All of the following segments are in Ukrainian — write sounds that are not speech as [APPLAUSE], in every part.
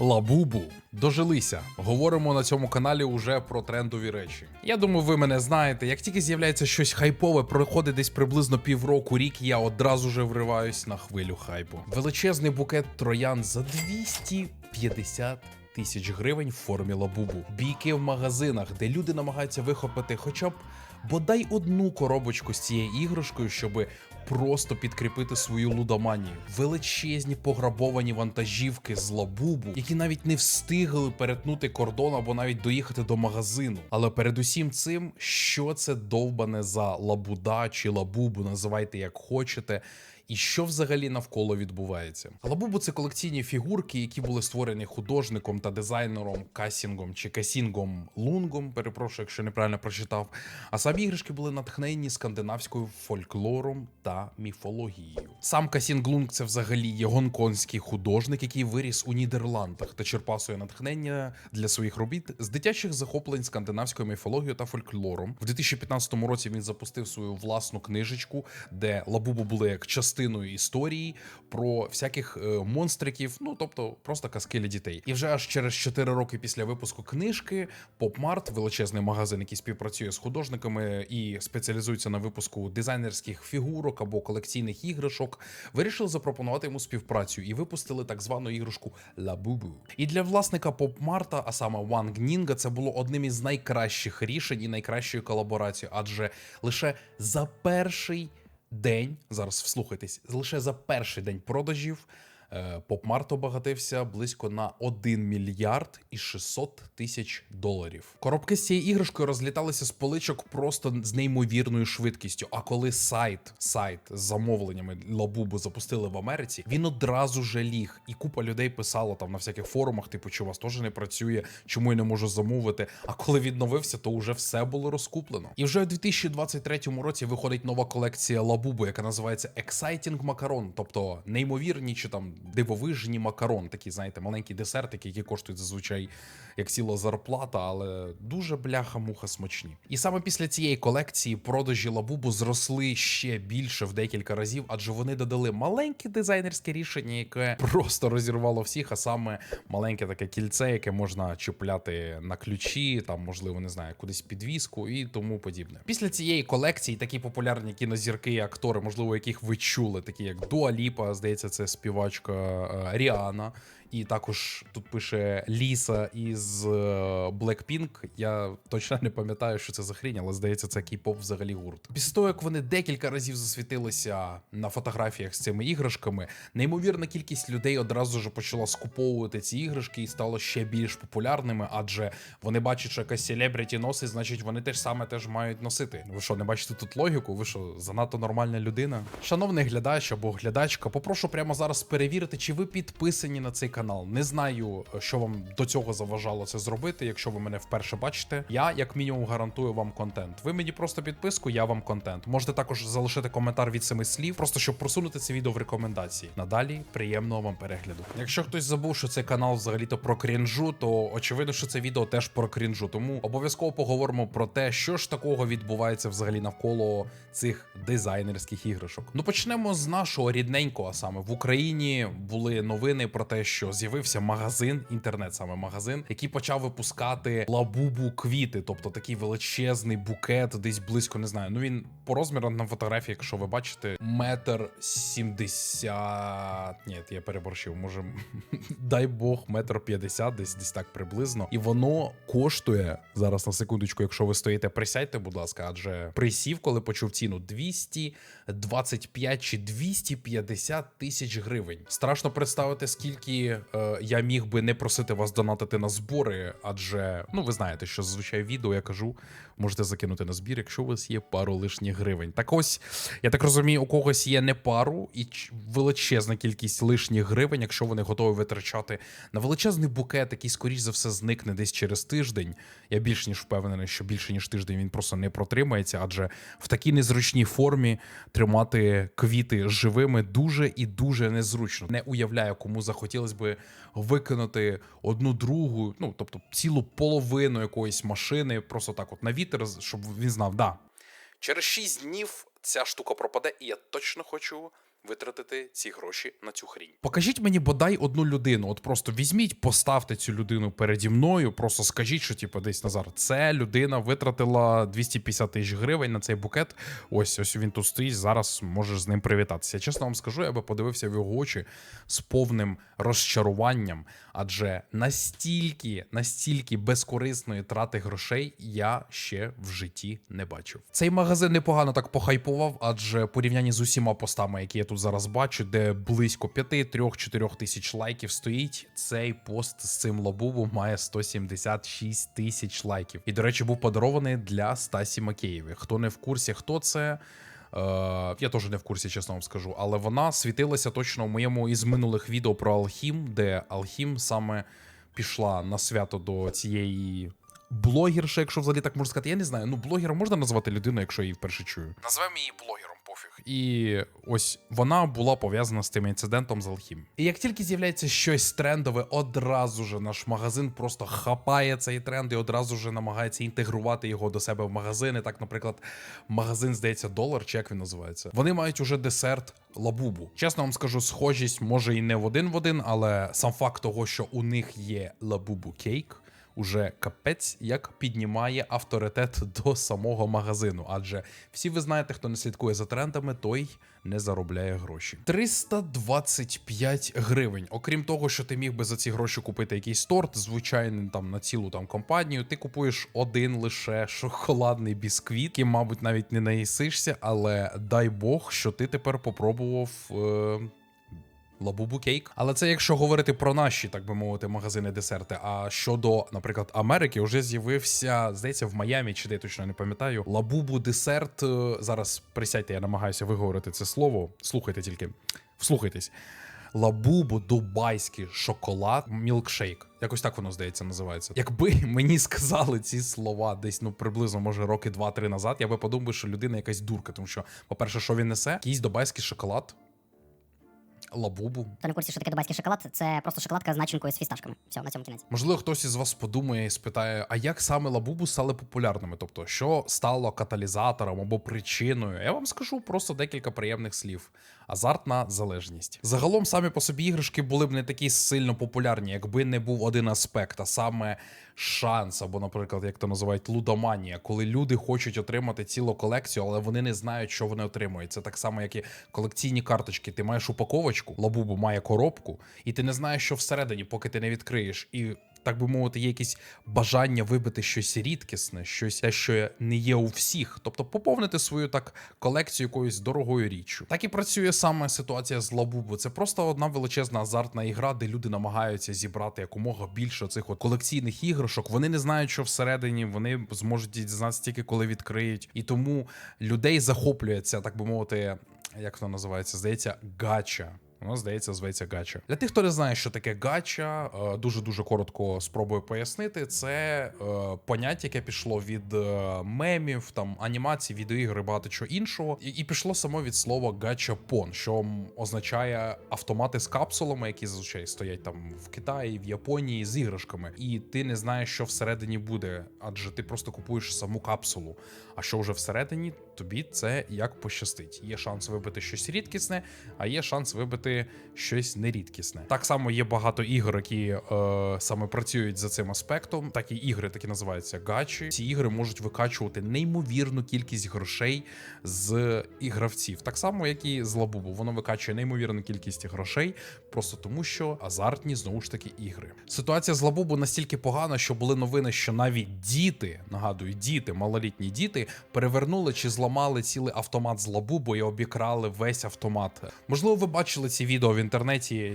Лабубу дожилися. Говоримо на цьому каналі уже про трендові речі. Я думаю, ви мене знаєте. Як тільки з'являється щось хайпове, проходить десь приблизно півроку, рік, я одразу же вриваюсь на хвилю хайпу. Величезний букет троян за 250 тисяч гривень в формі лабубу. Бійки в магазинах, де люди намагаються вихопити хоча б бодай одну коробочку з цією іграшкою, щоб просто підкріпити свою лудоманію. Величезні пограбовані вантажівки з лабубу, які навіть не встигли перетнути кордон або навіть доїхати до магазину. Але перед усім цим, що це довбане за лабуда чи лабубу, називайте як хочете. І що взагалі навколо відбувається? Лабубу це колекційні фігурки, які були створені художником та дизайнером Касінгом чи Касінгом Лунгом. Перепрошую, якщо неправильно прочитав. А самі іграшки були натхнені скандинавською фольклором та міфологією. Сам Касінг Лунг це взагалі є гонконгський художник, який виріс у Нідерландах та черпав своє натхнення для своїх робіт з дитячих захоплень скандинавською міфологією та фольклором. В 2015 році він запустив свою власну книжечку, де лабубу були як частиною історії про всяких е, монстриків, ну тобто просто казки для дітей. І вже аж через 4 роки після випуску книжки PopMart, величезний магазин, який співпрацює з художниками і спеціалізується на випуску дизайнерських фігурок або колекційних іграшок, вирішили запропонувати йому співпрацю і випустили так звану іграшку Лабубу. І для власника PopMart, а саме Wang Нінга, це було одним із найкращих рішень і найкращою колаборацією, адже лише за перший день, зараз вслухайтесь, лише за перший день продажів Попмарт обагатився близько на 1 мільярд і 600 тисяч доларів. Коробки з цією іграшкою розліталися з поличок просто з неймовірною швидкістю. А коли сайт, сайт з замовленнями Лабубу запустили в Америці, він одразу же ліг, і купа людей писала там на всяких форумах, типу, чи у вас теж не працює, чому я не можу замовити. А коли відновився, то вже все було розкуплено. І вже у 2023 році виходить нова колекція Лабубу, яка називається Exciting Macaron, тобто неймовірні чи там дивовижні макарон, такі, знаєте, маленькі десертики, які коштують зазвичай як ціла зарплата, але дуже бляха-муха смачні. І саме після цієї колекції продажі Лабубу зросли ще більше в декілька разів, адже вони додали маленьке дизайнерське рішення, яке просто розірвало всіх, а саме маленьке таке кільце, яке можна чіпляти на ключі, там, можливо, не знаю, кудись підвіску і тому подібне. Після цієї колекції такі популярні кінозірки і актори, можливо, яких ви чули, такі як Дуа Ліпа, здається, це співачка Ріана. І також тут пише Ліса із е, Blackpink. Я точно не пам'ятаю, що це за хрінь, але здається, це кей-поп взагалі гурт. Після того, як вони декілька разів засвітилися на фотографіях з цими іграшками, неймовірна кількість людей одразу ж почала скуповувати ці іграшки і стало ще більш популярними, адже вони бачать, що якась селебріті носить, значить вони теж саме теж мають носити. Ви що, не бачите тут логіку? Ви що, занадто нормальна людина? Шановний глядач або глядачка, попрошу прямо зараз перевірити, чи ви підписані на цей канал. Не знаю, що вам до цього заважало це зробити. Якщо ви мене вперше бачите, я як мінімум гарантую вам контент. Ви мені просто підписку, я вам контент. Можете також залишити коментар від семи слів, просто щоб просунути це відео в рекомендації. Надалі приємного вам перегляду. Якщо хтось забув, що цей канал взагалі-то про крінжу, то очевидно, що це відео теж про крінжу. Тому обов'язково поговоримо про те, що ж такого відбувається взагалі навколо цих дизайнерських іграшок. Ну почнемо з нашого рідненького, а саме в Україні були новини про те, що з'явився магазин, інтернет саме магазин, який почав випускати лабубу квіти, тобто такий величезний букет, десь близько не знаю. Ну він по розмірам на фотографії, якщо ви бачите, метр сімдесят. Ні, я переборщив, може, [LAUGHS] дай Бог, метр п'ятдесят, десь десь так приблизно. І воно коштує зараз на секундочку, якщо ви стоїте, присядьте, будь ласка, адже присів, коли почув ціну 225 чи 250 тисяч гривень. Страшно представити, скільки е, я міг би не просити вас донатити на збори, адже ну ви знаєте, що зазвичай відео я кажу, можете закинути на збір, якщо у вас є пару лишніх гривень. Так ось, я так розумію, у когось є не пару і величезна кількість лишніх гривень, якщо вони готові витрачати на величезний букет, який, скоріш за все, зникне десь через тиждень. Я більш ніж впевнений, що більше ніж тиждень він просто не протримається, адже в такій незручній формі тримати квіти живими дуже і дуже незручно. Не уявляю, кому захотілось би викинути одну другу, ну тобто цілу половину якоїсь машини, просто так, от на вітер, щоб він знав, да. Через 6 днів ця штука пропаде, і я точно хочу витратити ці гроші на цю хрінь. Покажіть мені бодай одну людину. От просто візьміть, поставте цю людину переді мною. Просто скажіть, що типу, десь Назар, це людина витратила 250 тисяч гривень на цей букет. Ось ось він тут стоїть. Зараз можеш з ним привітатися. Я чесно вам скажу, я би подивився в його очі з повним розчаруванням, адже настільки, настільки безкорисної трати грошей я ще в житті не бачив. Цей магазин непогано так похайпував, адже в порівнянні з усіма постами, які я тут зараз бачу, де близько 5-3-4 тисяч лайків стоїть. Цей пост з цим лабубом має 176 тисяч лайків. І, до речі, був подарований для Стасі Макеєві. Хто не в курсі, хто це. Е, я теж не в курсі, чесно вам скажу, але вона світилася точно в моєму із минулих відео про Алхім, де Алхім саме пішла на свято до цієї блогерши, якщо взагалі так можна сказати. Я не знаю. Ну, блогера можна назвати людиною, якщо я її вперше чую. Назвемо її блогером, І ось вона була пов'язана з тим інцидентом з Алхім. І як тільки з'являється щось трендове, одразу ж наш магазин просто хапає цей тренд і одразу ж намагається інтегрувати його до себе в магазини. Так, наприклад, магазин, здається, долар, чи як він називається. Вони мають уже десерт лабубу. Чесно вам скажу, схожість може і не в один в один, але сам факт того, що у них є лабубу кейк. Уже капець як піднімає авторитет [LAUGHS] до самого магазину. Адже всі ви знаєте, хто не слідкує за трендами, той не заробляє гроші. 325 гривень. Окрім того, що ти міг би за ці гроші купити якийсь торт, звичайний там на цілу там компанію. Ти купуєш один лише шоколадний бісквіт, яким, мабуть, навіть не наїсишся, але дай Бог, що ти тепер попробував. Е- Лабубу кейк. Але це якщо говорити про наші, так би мовити, магазини десерти. А щодо, наприклад, Америки, вже з'явився, здається, в Майамі, чи де точно не пам'ятаю. Лабубу десерт. е, Зараз присядьте, я намагаюся виговорити це слово. Слухайте тільки, вслухайтесь. Лабубу дубайський шоколад мілкшейк. Якось так воно здається називається. Якби [LAUGHS] мені сказали ці слова десь ну приблизно може роки 2-3 назад, я би подумав, що людина якась дурка, тому що, по-перше, що він несе, якийсь дубайський шоколад. Лабубу. Хто не в курсі, що таке дубайський шоколад, це просто шоколадка з начинкою з фісташками. Все, на цьому кінець. Можливо, хтось із вас подумає і спитає, а як саме лабубу стали популярними? Тобто, що стало каталізатором або причиною? Я вам скажу просто декілька приємних слів: азартна залежність. Загалом самі по собі іграшки були б не такі сильно популярні, якби не був один аспект, а саме шанс, або, наприклад, як то називають лудоманія, коли люди хочуть отримати цілу колекцію, але вони не знають, що вони отримують. Це так само, як і колекційні карточки. Ти маєш упаковочку, лабубу має коробку, і ти не знаєш, що всередині, поки ти не відкриєш. І так би мовити, є якісь бажання вибити щось рідкісне, щось те, що не є у всіх. Тобто поповнити свою так колекцію якоюсь дорогою річчю. Так і працює саме ситуація з Лабубу. Це просто одна величезна азартна ігра, де люди намагаються зібрати якомога більше цих от колекційних іграшок. Вони не знають, що всередині вони зможуть дізнатися тільки коли відкриють. І тому людей захоплює ця, так би мовити, як воно називається, здається, гача. Воно, здається, зветься гача. Для тих, хто не знає, що таке гача, дуже дуже коротко спробую пояснити. Це е, поняття, яке пішло від е, мемів, там анімацій, відеоігри, багато чого іншого, і, і пішло само від слова гачапон, що означає автомати з капсулами, які зазвичай стоять там в Китаї, в Японії з іграшками, і ти не знаєш, що всередині буде, адже ти просто купуєш саму капсулу. А що вже всередині, тобі це як пощастить. Є шанс вибити щось рідкісне, а є шанс вибити щось нерідкісне. Так само є багато ігор, які е, саме працюють за цим аспектом. Такі ігри, такі називаються гачі. Ці ігри можуть викачувати неймовірну кількість грошей з ігравців. Так само, як і з лабубу. Воно викачує неймовірну кількість грошей, просто тому, що азартні знову ж таки ігри. Ситуація з лабубу настільки погана, що були новини, що навіть діти, нагадую, діти, малолітні діти, перевернули чи зламали цілий автомат з лабубу і обікрали весь автомат. Можливо, ви бачили ці відео в інтернеті,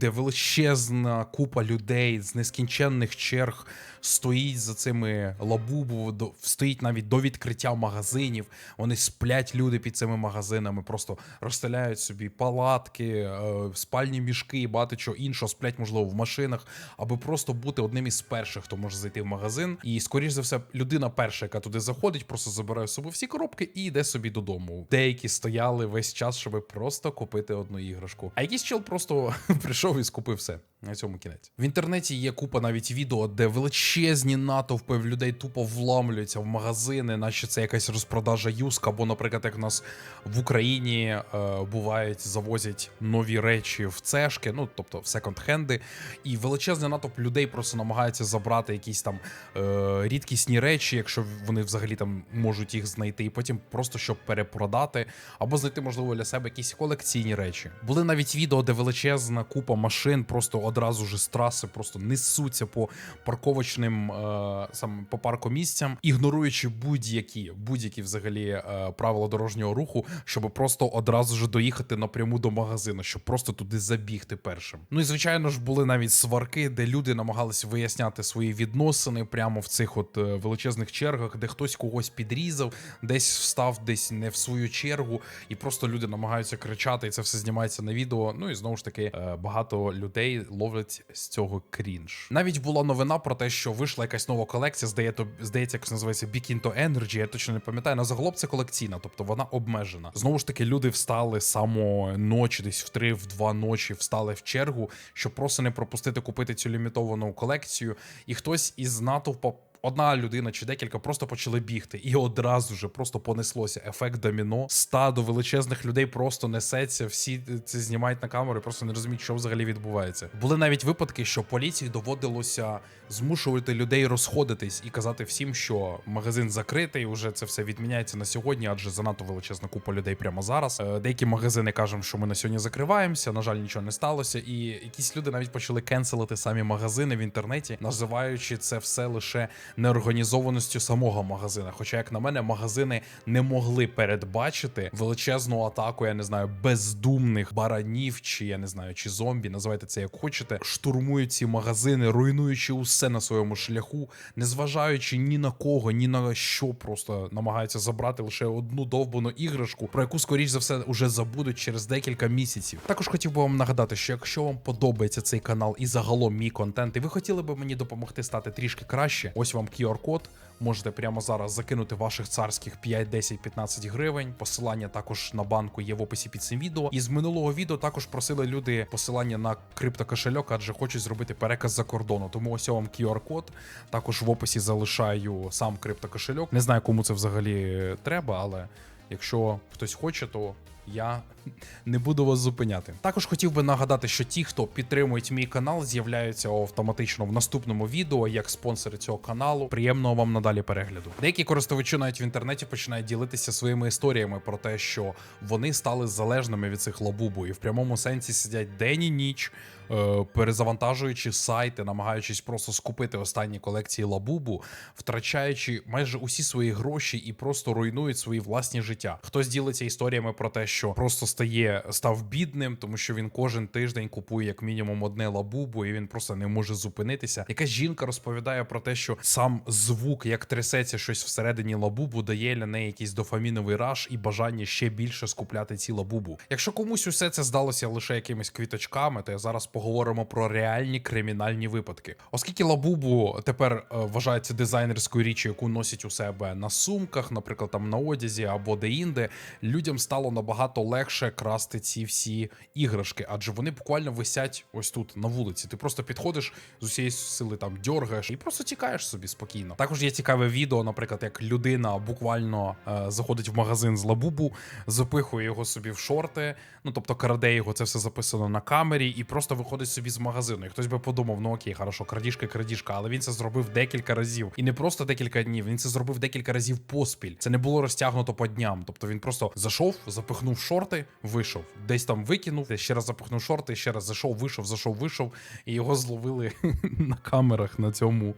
де величезна купа людей з нескінченних черг стоїть за цими лабубу, до- стоїть навіть до відкриття магазинів. Вони сплять люди під цими магазинами, просто розстеляють собі палатки, е, спальні мішки і багато чого іншого, сплять, можливо, в машинах, аби просто бути одним із перших, хто може зайти в магазин. І, скоріш за все, людина перша, яка туди заходить, просто забирає з всі коробки і йде собі додому. Деякі стояли весь час, щоб просто купити одну іграшку. А якийсь чел просто [LAUGHS] прийшов і скупив все. На цьому кінець. В інтернеті є купа навіть відео, де величезні натовпи людей тупо вламлюються в магазини, наче це якась розпродажа юск, або, наприклад, як в нас в Україні е, бувають, завозять нові речі в цешки, ну тобто в секонд-хенди, і величезний натовп людей просто намагається забрати якісь там е, рідкісні речі, якщо вони взагалі там можуть їх знайти, і потім просто щоб перепродати, або знайти, можливо, для себе якісь колекційні речі. Були навіть відео, де величезна купа машин просто одразу ж з траси просто несуться по парковочним е, саме по паркомісцям, ігноруючи будь-які будь-які взагалі е, правила дорожнього руху, щоб просто одразу ж доїхати напряму до магазину, щоб просто туди забігти першим. Ну і звичайно ж були навіть сварки, де люди намагалися виясняти свої відносини прямо в цих от е, величезних чергах, де хтось когось підрізав, десь встав, десь не в свою чергу, і просто люди намагаються кричати, і це все знімається на відео. Ну і знову ж таки е, багато людей ловлять з цього крінж. Навіть була новина про те, що вийшла якась нова колекція, здається, здається, якось називається Big Energy, я точно не пам'ятаю. На загалом це колекційна, тобто вона обмежена. Знову ж таки, люди встали само ночі, десь в 3 в 2 ночі встали в чергу, щоб просто не пропустити купити цю лімітовану колекцію. І хтось із натовпа Одна людина чи декілька просто почали бігти, і одразу же просто понеслося ефект доміно. Стадо величезних людей просто несеться. Всі це знімають на камеру, і просто не розуміють, що взагалі відбувається. Були навіть випадки, що поліції доводилося змушувати людей розходитись і казати всім, що магазин закритий. Уже це все відміняється на сьогодні, адже занадто величезна купа людей прямо зараз. Е, Деякі магазини кажуть, що ми на сьогодні закриваємося. На жаль, нічого не сталося. І якісь люди навіть почали кенселити самі магазини в інтернеті, називаючи це все лише неорганізованістю самого магазина. Хоча, як на мене, магазини не могли передбачити величезну атаку, я не знаю, бездумних баранів, чи я не знаю, чи зомбі, називайте це як хочете, штурмують ці магазини, руйнуючи усе на своєму шляху, незважаючи ні на кого, ні на що, просто намагаються забрати лише одну довбану іграшку, про яку скоріш за все уже забудуть через декілька місяців. Також хотів би вам нагадати, що якщо вам подобається цей канал і загалом мій контент, і ви хотіли би мені допомогти стати трішки краще, ось вам QR-код. Можете прямо зараз закинути ваших царських 5, 10, 15 гривень. Посилання також на банку є в описі під цим відео. І з минулого відео також просили люди посилання на криптокошельок, адже хочуть зробити переказ за кордону. Тому ось вам QR-код. Також в описі залишаю сам криптокошельок. Не знаю, кому це взагалі треба, але якщо хтось хоче, то я [LAUGHS] не буду вас зупиняти. Також хотів би нагадати, що ті, хто підтримують мій канал, з'являються автоматично в наступному відео як спонсори цього каналу. Приємного вам надалі перегляду. Деякі користувачі навіть в інтернеті починають ділитися своїми історіями про те, що вони стали залежними від цих лабубу, і в прямому сенсі сидять день і ніч. е, Перезавантажуючи сайти, намагаючись просто скупити останні колекції лабубу, втрачаючи майже усі свої гроші і просто руйнують свої власні життя. Хтось ділиться історіями про те, що просто стає став бідним, тому що він кожен тиждень купує як мінімум одне лабубу, і він просто не може зупинитися. Якась жінка розповідає про те, що сам звук, як трясеться щось всередині лабубу, дає для неї якийсь дофаміновий раш і бажання ще більше скупляти ці лабубу. Якщо комусь усе це здалося лише якимись квіточками, то я зараз поговоримо про реальні кримінальні випадки. Оскільки лабубу тепер е, вважається дизайнерською річчю, яку носять у себе на сумках, наприклад, там на одязі або де-інде, людям стало набагато легше красти ці всі іграшки, адже вони буквально висять ось тут на вулиці. Ти просто підходиш з усієї сили там дьоргаєш і просто тікаєш собі спокійно. Також є цікаве відео, наприклад, як людина буквально е, заходить в магазин з лабубу, запихує його собі в шорти. Ну тобто краде його, це все записано на камері, і просто виходить собі з магазину. І хтось би подумав, ну окей, хорошо, крадіжка, крадіжка, але він це зробив декілька разів. І не просто декілька днів, він це зробив декілька разів поспіль. Це не було розтягнуто по дням. Тобто він просто зайшов, запихнув шорти, вийшов, десь там викинув, ще раз запихнув шорти, ще раз зайшов, вийшов, зайшов, вийшов, і його зловили [LAUGHS] на камерах на цьому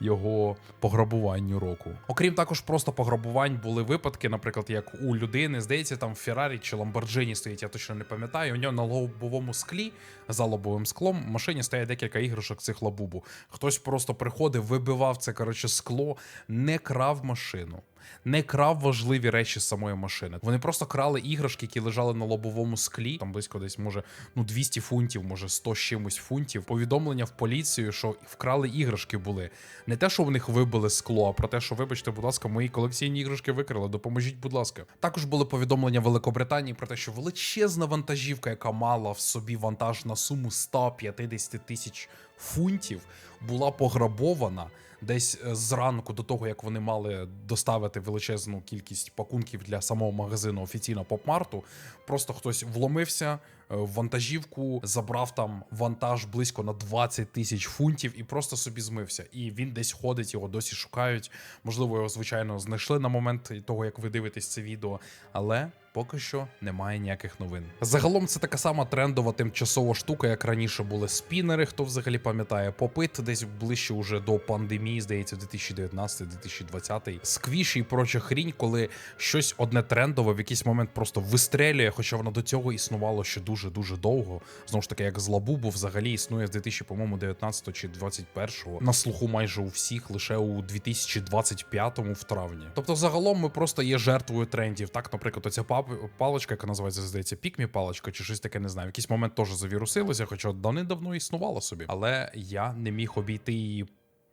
його пограбуванню року. Окрім також просто пограбувань, були випадки, наприклад, як у людини, здається, там Феррарі чи Ламборджині стоїть, я точно не пам'ятаю. У нього на лобовому склі за лобовим склом в машині стоять декілька іграшок цих лабубу. Хтось просто приходив, вибивав це коротше скло, не крав машину. Не крав важливі речі самої машини. Вони просто крали іграшки, які лежали на лобовому склі. Там близько десь може ну 200 фунтів, може 100 з чимось фунтів. Повідомлення в поліцію, що вкрали іграшки були. Не те, що в них вибили скло, а про те, що вибачте, будь ласка, мої колекційні іграшки викрали. Допоможіть, будь ласка. Також були повідомлення Великобританії про те, що величезна вантажівка, яка мала в собі вантаж на суму 150 тисяч фунтів, була пограбована десь е, зранку до того, як вони мали доставити величезну кількість пакунків для самого магазину офіційно попмарту. Просто хтось вломився е, в вантажівку, забрав там вантаж близько на 20 тисяч фунтів і просто собі змився. І він десь ходить, його досі шукають. Можливо, його звичайно знайшли на момент того, як ви дивитесь це відео, але. Поки що немає ніяких новин. Загалом це така сама трендова тимчасова штука, як раніше були спінери, хто взагалі пам'ятає, попит десь ближче уже до пандемії, здається, 2019-2020. Сквіші і проча хрінь, коли щось одне трендове в якийсь момент просто вистрелює, хоча воно до цього існувало ще дуже дуже довго. Знову ж таки, як з Лабубу взагалі існує з 2000, по-моєму, 19 чи 21 на слуху майже у всіх, лише у 2025-му в травні. Тобто, загалом ми просто є жертвою трендів. Так, наприклад, оця пап- паличка, яка називається, здається, пікмі палочка чи щось таке, не знаю. В якийсь момент теж завірусилося, хоча давним-давно існувала собі. Але я не міг обійти її.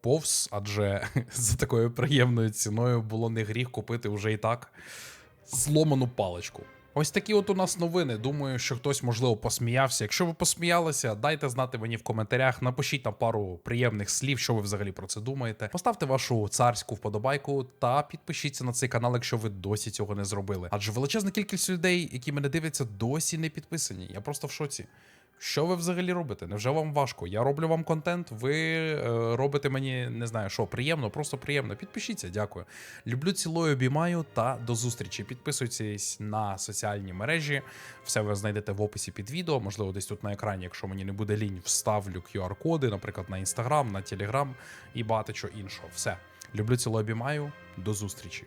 Повз, адже [LAUGHS] за такою приємною ціною було не гріх купити вже і так зломану паличку. Ось такі от у нас новини. Думаю, що хтось, можливо, посміявся. Якщо ви посміялися, дайте знати мені в коментарях. Напишіть там пару приємних слів, що ви взагалі про це думаєте. Поставте вашу царську вподобайку та підпишіться на цей канал, якщо ви досі цього не зробили. Адже величезна кількість людей, які мене дивляться, досі не підписані. Я просто в шоці. Що ви взагалі робите? Невже вам важко? Я роблю вам контент, ви е, робите мені не знаю, що приємно, просто приємно. Підпишіться, дякую. Люблю, цілую, обіймаю та до зустрічі. Підписуйтесь на соціальні мережі. Все ви знайдете в описі під відео. Можливо, десь тут на екрані, якщо мені не буде лінь, вставлю QR-коди, наприклад, на Instagram, на Telegram і багато чого іншого. Все. Люблю, цілую, обіймаю. До зустрічі.